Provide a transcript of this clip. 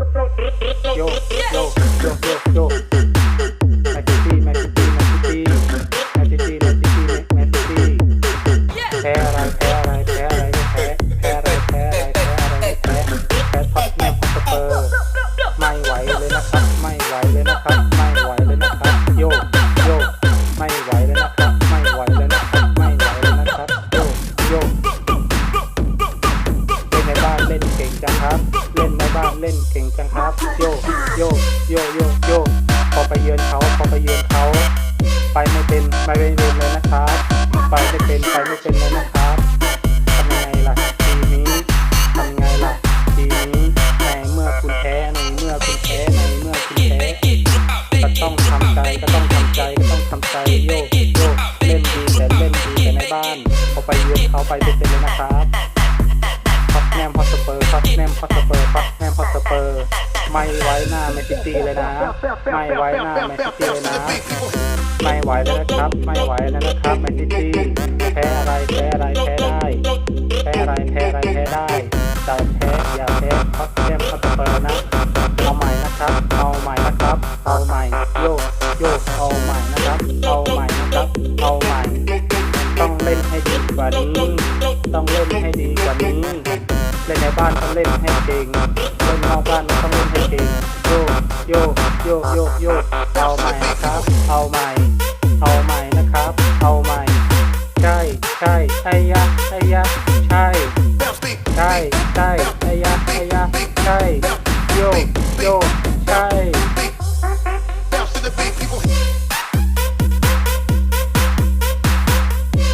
โยโยโยโยโยแมนซิตี้แมนซิตี้แมนซิตี้แมนซิตี้แมนซิตี้แมนซิตี้แพ้อะไรแพ้อะไรแพ้อะไรไม่แพ้แพ้อะไรแพ้อะไรแพ้อะไรไม่แพ้แพ้ท็อตแนมฮอตสเปอร์ไม่ไหวเลยนะครับ ไม่ไหวเลยนะครับ ไม่ไหวเลยนะครับ โยโยไม่ไหวเลยนะครับ ไม่ไหวเลยนะครับ ไม่ไหวเลยนะครับ โยโยเล่นในบ้านเล่นเก่งจังครับ เล่นในบ้านเล่นเก่งจังครับ โยโยโยโยโยพอไปเยือนเขาพอไปเยือนเขาไปไม่เป็นไปไม่เป็นเลยนะครับ ไปไม่เป็นไปไม่เป็นเลยนะครับทำไงล่ะทีนี้ทำไงล่ะทีนี้ในเมื่อคุณแพ้ในเมื่อคุณแพ้ในเมื่อคุณแพ้ก็ต้องทำใจก็ต้องทำใจก็ต้องทำใจโยโยเล่นดีแต่เล่นดีแต่ในบ้านพอไปเยือนเขาไปไม่เป็นเลยนะครับฮอตแนมฮอตสเปอร์ฮอตแนมฮอตสเปอร์ฮอต อตสเปอร์ ไม่ไว้หน้าแมนซิตี้เลยนะ ไม่ไว้หน้าแมนซิตี้เลยนะ ไม่ไหวแล้วนะครับ ไม่ไหวแล้วนะครับแมนซิตี้แพ้อะไรแพ้อะไรแพ้ได้ แพ้อะไรแพ้อะไรแพ้ได้แต่แพ้อย่าแพ้ฮอตแนมฮอตสเปอร์นะเอาใหม่นะครับเอาใหม่นะครับเอาใหม่โยกโยกเอาใหม่นะครับเอาใหม่นะครับเอาใหม่ ต้องเล่นให้ดีกว่านี้ ต้องเล่นให้ดีกว่านี้ บ้านต้องเล่นให้เก่งเล่นนอกบ้านต้องเล่นให้เก่งโยกโยกโยกโยกโยกเอาใหม่นะครับ เอาใหม่ เอาใหม่นะครับ เอาใหม่ ใช่ใช่ไอ้ยะไอ้ยะใช่ใช่ใช่ไอยะไอยะใช่โยกโยกใช่